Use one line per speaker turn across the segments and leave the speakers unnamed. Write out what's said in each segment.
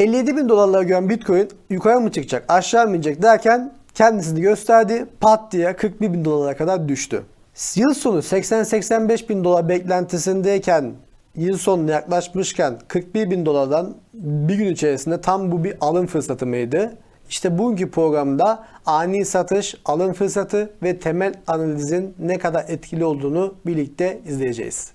57 bin dolarlara gören Bitcoin yukarı mı çıkacak aşağı mı inecek derken kendisini gösterdi. Pat diye 41 bin dolara kadar düştü. Yıl sonu 80-85 bin dolar beklentisindeyken yıl sonuna yaklaşmışken 41 bin dolardan bir gün içerisinde tam bu bir alım fırsatı mıydı? İşte bugünkü programda ani satış, alım fırsatı ve temel analizin ne kadar etkili olduğunu birlikte izleyeceğiz.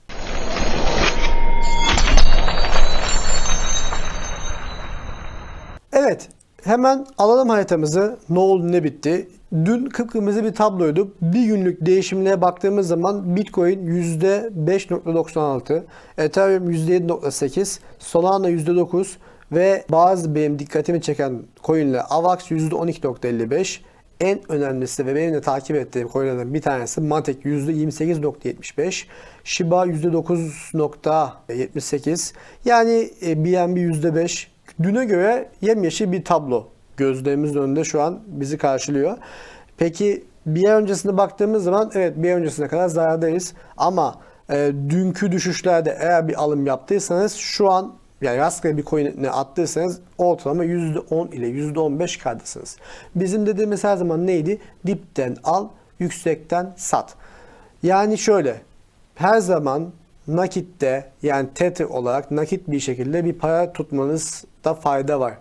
Evet, hemen alalım haritamızı. Ne oldu ne bitti. Dün kıpkırmızı bir tabloydu. Bir günlük değişimlere baktığımız zaman Bitcoin %5.96, Ethereum %7.8, Solana %9 ve bazı benim dikkatimi çeken coinler Avax %12.55, en önemlisi ve benim de takip ettiğim coinlerden bir tanesi Matic %28.75, Shiba %9.78, yani e, BNB %5, Düne göre yemyeşil bir tablo gözlerimizin önünde şu an bizi karşılıyor. Peki bir ay öncesine baktığımız zaman evet bir ay öncesine kadar zarardayız. Ama e, dünkü düşüşlerde eğer bir alım yaptıysanız şu an yani rastgele bir coin'e attıysanız ortalama %10 ile %15 kardasınız. Bizim dediğimiz her zaman neydi? Dipten al, yüksekten sat. Yani şöyle her zaman nakitte yani tether olarak nakit bir şekilde bir para tutmanızda fayda var.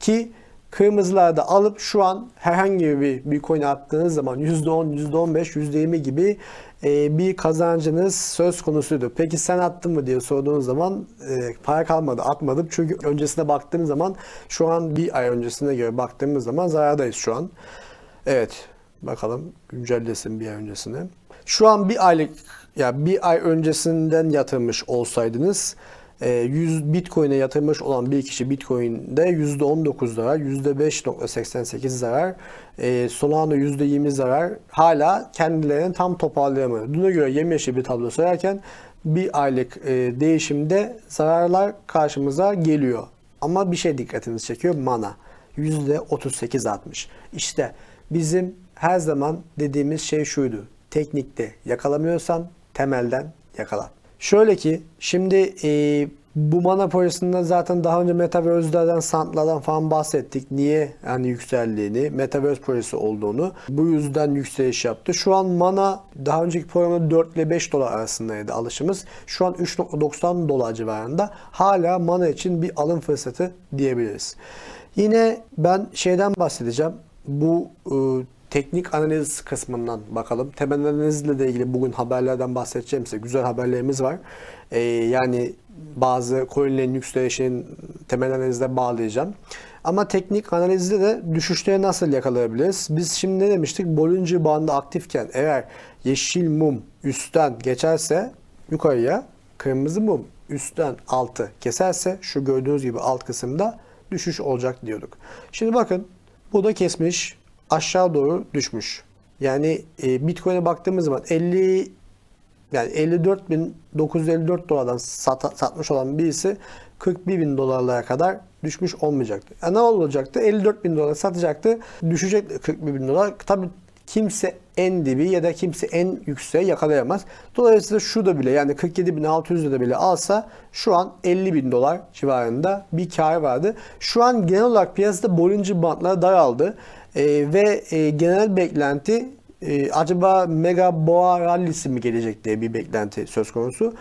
Ki kırmızılarda alıp şu an herhangi bir Bitcoin attığınız zaman %10, %15, %20 gibi e, bir kazancınız söz konusuydu. Peki sen attın mı diye sorduğunuz zaman e, para kalmadı atmadım. Çünkü öncesine baktığım zaman şu an bir ay öncesine göre baktığımız zaman zarardayız şu an. Evet bakalım güncellesin bir ay öncesine. Şu an bir aylık ya bir ay öncesinden yatırmış olsaydınız 100 Bitcoin'e yatırmış olan bir kişi Bitcoin'de %19 zarar, %5.88 zarar, e, Solana %20 zarar hala kendilerini tam toparlayamıyor. Düne göre yemyeşil bir tablo sayarken bir aylık e, değişimde zararlar karşımıza geliyor. Ama bir şey dikkatinizi çekiyor mana. %38 artmış. İşte bizim her zaman dediğimiz şey şuydu. Teknikte yakalamıyorsan temelden yakala. Şöyle ki şimdi e, bu mana projesinde zaten daha önce Metaverse'lerden, Sant'lardan falan bahsettik. Niye yani yükseldiğini, Metaverse projesi olduğunu. Bu yüzden yükseliş yaptı. Şu an mana daha önceki programda 4 ile 5 dolar arasındaydı alışımız. Şu an 3.90 dolar civarında. Hala mana için bir alım fırsatı diyebiliriz. Yine ben şeyden bahsedeceğim. Bu e, teknik analiz kısmından bakalım. Temel analizle de ilgili bugün haberlerden bahsedeceğim size. Güzel haberlerimiz var. Ee, yani bazı coinlerin yükselişinin temel analizde bağlayacağım. Ama teknik analizde de düşüşleri nasıl yakalayabiliriz? Biz şimdi ne demiştik? Bollinger bandı aktifken eğer yeşil mum üstten geçerse yukarıya, kırmızı mum üstten altı keserse şu gördüğünüz gibi alt kısımda düşüş olacak diyorduk. Şimdi bakın bu da kesmiş aşağı doğru düşmüş. Yani e, Bitcoin'e baktığımız zaman 50 yani 54.954 dolardan sat, satmış olan birisi 41 bin dolarlara kadar düşmüş olmayacaktı. Yani ne olacaktı? 54 bin dolar satacaktı. Düşecek 41 bin dolar. Tabii kimse en dibi ya da kimse en yükseğe yakalayamaz. Dolayısıyla şu da bile yani 47.600 lira bile alsa şu an 50 bin dolar civarında bir kar vardı. Şu an genel olarak piyasada Bollinger Bandları daraldı. E, ve e, genel beklenti e, acaba Mega Boğa rallisi mi gelecek diye bir beklenti söz konusu.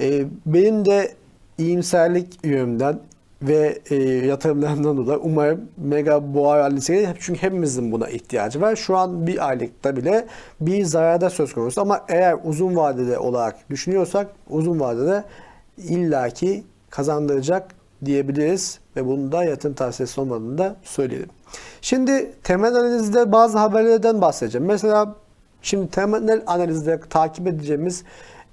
E, benim de iyimserlik yönümden ve e, yatırımlarından dolayı umarım Mega Boğa rallisi gelir. Çünkü hepimizin buna ihtiyacı var. Şu an bir aylıkta bile bir zararda söz konusu ama eğer uzun vadede olarak düşünüyorsak uzun vadede illaki kazandıracak diyebiliriz ve bunu da yatırım tavsiyesi olmadığını da söyleyelim. Şimdi temel analizde bazı haberlerden bahsedeceğim. Mesela şimdi temel analizde takip edeceğimiz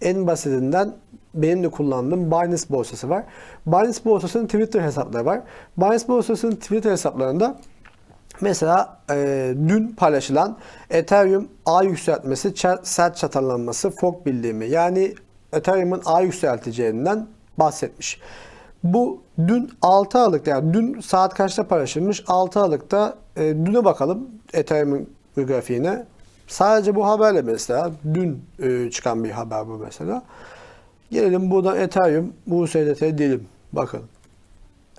en basitinden benim de kullandığım Binance borsası var. Binance borsasının Twitter hesapları var. Binance borsasının Twitter hesaplarında mesela e, dün paylaşılan Ethereum A yükseltmesi, sert çatallanması, fork bildiğimi yani Ethereum'un A yükselteceğinden bahsetmiş. Bu dün 6 Aralık'ta yani dün saat kaçta paylaşılmış? 6 Aralık'ta e, düne bakalım Ethereum grafiğine. Sadece bu haberle mesela dün e, çıkan bir haber bu mesela. Gelelim buradan Ethereum USDT diyelim. Bakın.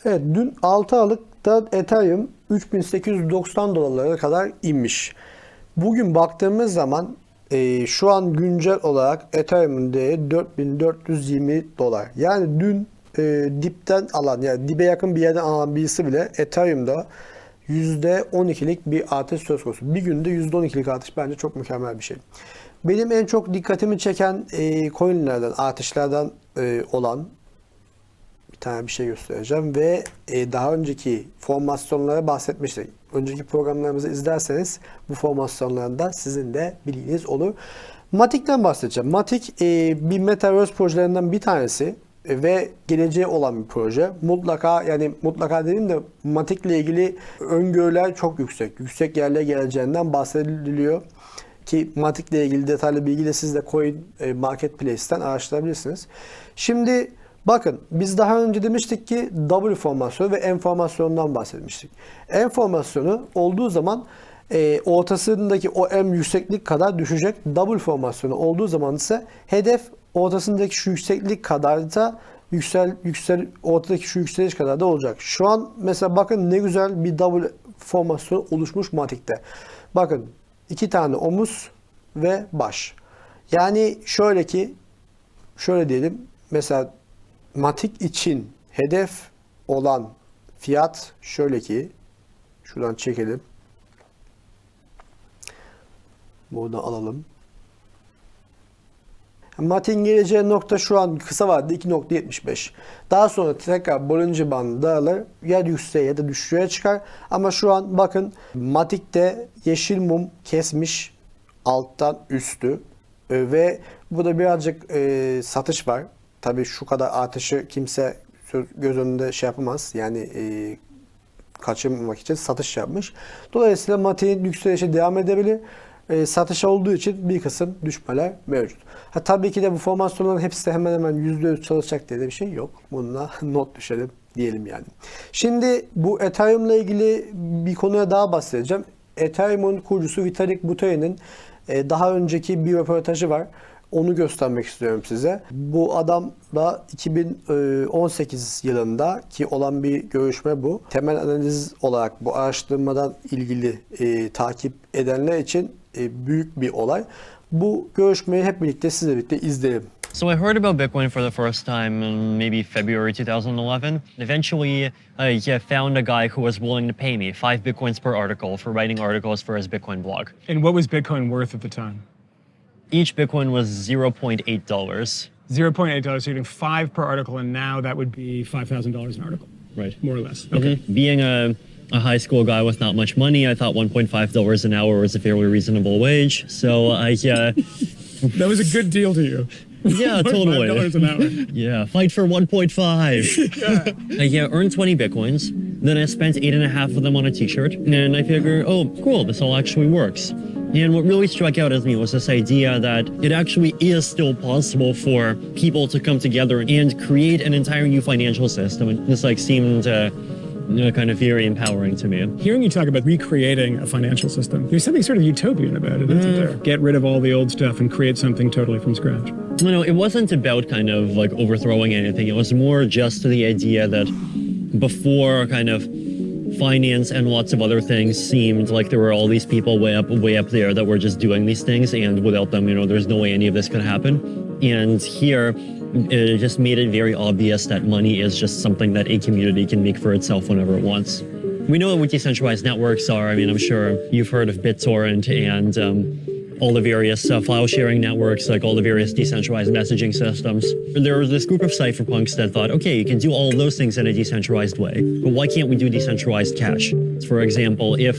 Evet dün 6 Aralık'ta Ethereum 3890 dolarlara kadar inmiş. Bugün baktığımız zaman e, şu an güncel olarak Ethereum'un değeri 4420 dolar. Yani dün e, dipten alan yani dibe yakın bir yerden alan birisi bile Ethereum'da %12'lik bir artış söz konusu. Bir günde %12'lik artış bence çok mükemmel bir şey. Benim en çok dikkatimi çeken e, coinlerden, artışlardan e, olan bir tane bir şey göstereceğim ve e, daha önceki formasyonlara bahsetmiştik. Önceki programlarımızı izlerseniz bu formasyonlarında sizin de bilginiz olur. Matik'ten bahsedeceğim. Matik e, bir Metaverse projelerinden bir tanesi ve geleceği olan bir proje. Mutlaka yani mutlaka dediğim de Matik'le ilgili öngörüler çok yüksek. Yüksek yerlere geleceğinden bahsediliyor. Ki Matik'le ilgili detaylı bilgi de siz de Coin e, Marketplace'ten araştırabilirsiniz. Şimdi bakın biz daha önce demiştik ki W formasyonu ve N formasyonundan bahsetmiştik. N formasyonu olduğu zaman e, ortasındaki o M yükseklik kadar düşecek. W formasyonu olduğu zaman ise hedef ortasındaki şu yükseklik kadar da yüksel yüksel ortadaki şu yükseliş kadar da olacak. Şu an mesela bakın ne güzel bir W formasyonu oluşmuş Matik'te. Bakın iki tane omuz ve baş. Yani şöyle ki şöyle diyelim mesela Matik için hedef olan fiyat şöyle ki şuradan çekelim. Buradan alalım. Matin geleceği nokta şu an kısa vadede 2.75. Daha sonra tekrar Bollinger bandı dağılır. Ya yükseğe ya da düşüşe çıkar. Ama şu an bakın Matik'te yeşil mum kesmiş alttan üstü. E, ve burada birazcık e, satış var. Tabii şu kadar artışı kimse göz önünde şey yapamaz. Yani e, kaçırmamak için satış yapmış. Dolayısıyla Matik'in yükselişe devam edebilir e, satış olduğu için bir kısım düşmeler mevcut. Ha, tabii ki de bu formasyonların hepsi de hemen hemen %100 çalışacak diye de bir şey yok. Bununla not düşelim diyelim yani. Şimdi bu Ethereum ile ilgili bir konuya daha bahsedeceğim. Ethereum'un kurucusu Vitalik Buterin'in e, daha önceki bir röportajı var. Onu göstermek istiyorum size. Bu adam da 2018 yılında ki olan bir görüşme bu. Temel analiz olarak bu araştırmadan ilgili e, takip edenler için e, büyük bir olay. Bu görüşmeyi hep birlikte sizle birlikte izleyelim.
So I heard about Bitcoin for the first time in maybe February 2011. Eventually, I found a guy who was willing to pay me five Bitcoins per article for writing articles for his Bitcoin blog.
And what was Bitcoin worth at the time?
Each Bitcoin was $0.8.
$0.8. So you're getting five per article, and now that would be $5,000 an article.
Right.
More or less. Okay.
Mhm. Being a, a high school guy with not much money, I thought $1.5 an hour was a fairly reasonable wage. So I, uh,
That was a good deal to you.
yeah, totally.
$5 an hour.
Yeah, fight for 1.5. yeah. I yeah, earned 20 bitcoins. Then I spent eight and a half of them on a t-shirt. And I figured, oh, cool, this all actually works. And what really struck out as me was this idea that it actually is still possible for people to come together and create an entire new financial system. And this like seemed uh, know, kind of very empowering to me.
Hearing you talk about recreating a financial system, there's something sort of utopian about it, isn't there? Mm. Get rid of all the old stuff and create something totally from scratch.
You know, it wasn't about kind of like overthrowing anything. It was more just the idea that before kind of finance and lots of other things seemed like there were all these people way up way up there that were just doing these things and without them you know there's no way any of this could happen and here it just made it very obvious that money is just something that a community can make for itself whenever it wants we know what decentralized networks are i mean i'm sure you've heard of bittorrent and um, all the various uh, file sharing networks, like all the various decentralized messaging systems. There was this group of cypherpunks that thought, okay, you can do all those things in a decentralized way, but why can't we do decentralized cash? For example, if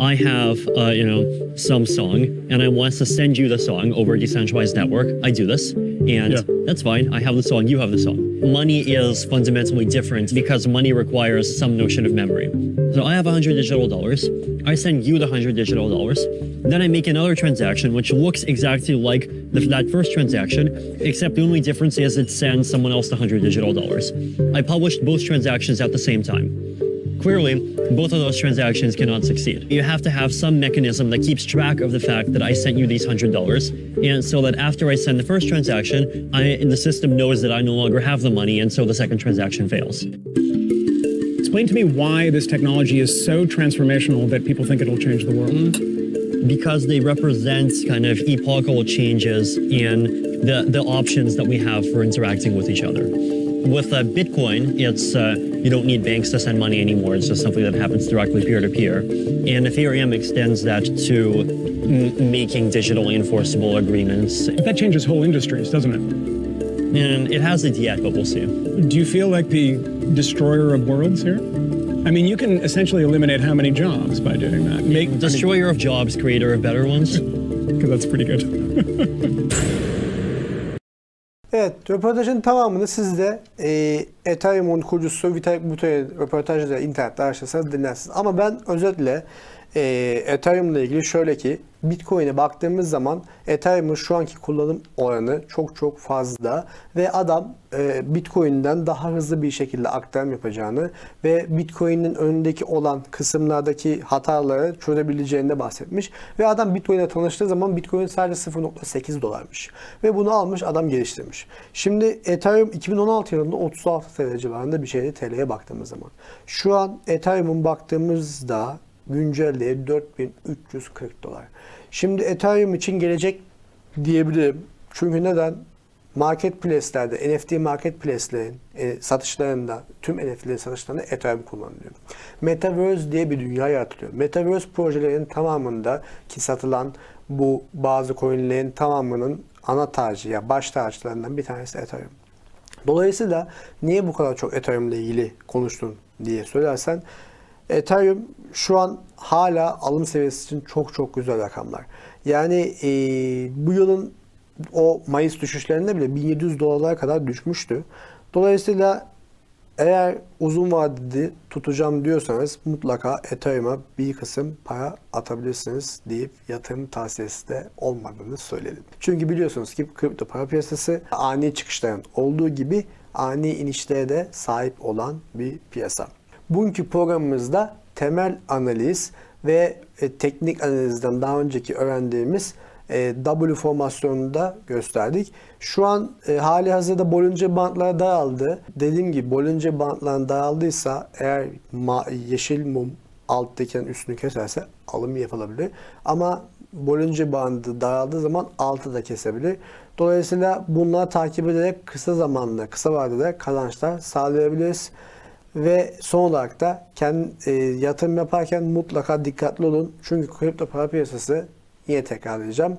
I have, uh, you know, some song and I want to send you the song over a decentralized network, I do this, and
Yeah.
that's fine. I have the song, you have the song. Money is fundamentally different because money requires some notion of memory. So I have 100 digital dollars. I send you the 100 digital dollars. Then I make another transaction which looks exactly like the, that first transaction, except the only difference is it sends someone else the 100 digital dollars. I published both transactions at the same time. Clearly, both of those transactions cannot succeed. You have to have some mechanism that keeps track of the fact that I sent you these hundred dollars, and so that after I send the first transaction, I the system knows that I no longer have the money, and so the second transaction fails.
Explain to me why this technology is so transformational that people think it'll change the world.
because they represent kind of epochal changes in the, the options that we have for interacting with each other. With uh, Bitcoin, it's uh, you don't need banks to send money anymore. It's just something that happens directly peer to peer. And Ethereum extends that to m- making digitally enforceable agreements.
That changes whole industries, doesn't it?
And it hasn't yet, but we'll see.
Do you feel like the destroyer of worlds here? I mean, you can essentially eliminate how many jobs by doing that? Make
Destroyer of jobs, creator of better ones.
because that's pretty good.
Evet, röportajın tamamını siz de e, Ethereum'un kurucusu Vitalik Buterin'in röportajları internette araştırırsanız dinlersiniz. Ama ben özetle e, Ethereum'la ilgili şöyle ki Bitcoin'e baktığımız zaman Ethereum'un şu anki kullanım oranı çok çok fazla ve adam e, Bitcoin'den daha hızlı bir şekilde aktarım yapacağını ve Bitcoin'in önündeki olan kısımlardaki hataları çözebileceğini de bahsetmiş. Ve adam Bitcoin'e tanıştığı zaman Bitcoin sadece 0.8 dolarmış. Ve bunu almış adam geliştirmiş. Şimdi Ethereum 2016 yılında 36 TL civarında bir şeydi TL'ye baktığımız zaman. Şu an Ethereum'un baktığımızda güncel değeri 4340 dolar. Şimdi Ethereum için gelecek diyebilirim. Çünkü neden? Marketplace'lerde, NFT marketplace'lerin e, satışlarında, tüm NFT'lerin satışlarında Ethereum kullanılıyor. Metaverse diye bir dünya yaratılıyor. Metaverse projelerinin tamamında ki satılan bu bazı coinlerin tamamının ana tacı ya baş taclarından bir tanesi Ethereum. Dolayısıyla niye bu kadar çok Ethereum ile ilgili konuştun diye söylersen Ethereum şu an hala alım seviyesi için çok çok güzel rakamlar. Yani e, bu yılın o Mayıs düşüşlerinde bile 1700 dolarlara kadar düşmüştü. Dolayısıyla eğer uzun vadeli tutacağım diyorsanız mutlaka Ethereum'a bir kısım para atabilirsiniz deyip yatırım tavsiyesi de olmadığını söyledim. Çünkü biliyorsunuz ki kripto para piyasası ani çıkışların olduğu gibi ani inişlere de sahip olan bir piyasa. Bugünkü programımızda temel analiz ve e, teknik analizden daha önceki öğrendiğimiz e, W formasyonunu da gösterdik. Şu an e, hali hazırda Bollinger bantlar daraldı. Dediğim gibi Bollinger bantlar daraldıysa eğer ma- yeşil mum alttayken üstünü keserse alım yapılabilir. Ama Bollinger bandı daraldığı zaman altı da kesebilir. Dolayısıyla bunları takip ederek kısa zamanda, kısa vadede kazançlar sağlayabiliriz. Ve son olarak da kendi e, yatırım yaparken mutlaka dikkatli olun. Çünkü kripto para piyasası yine tekrarlayacağım.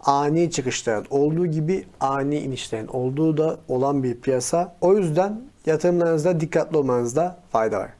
Ani çıkışların olduğu gibi ani inişlerin olduğu da olan bir piyasa. O yüzden yatırımlarınızda dikkatli olmanızda fayda var.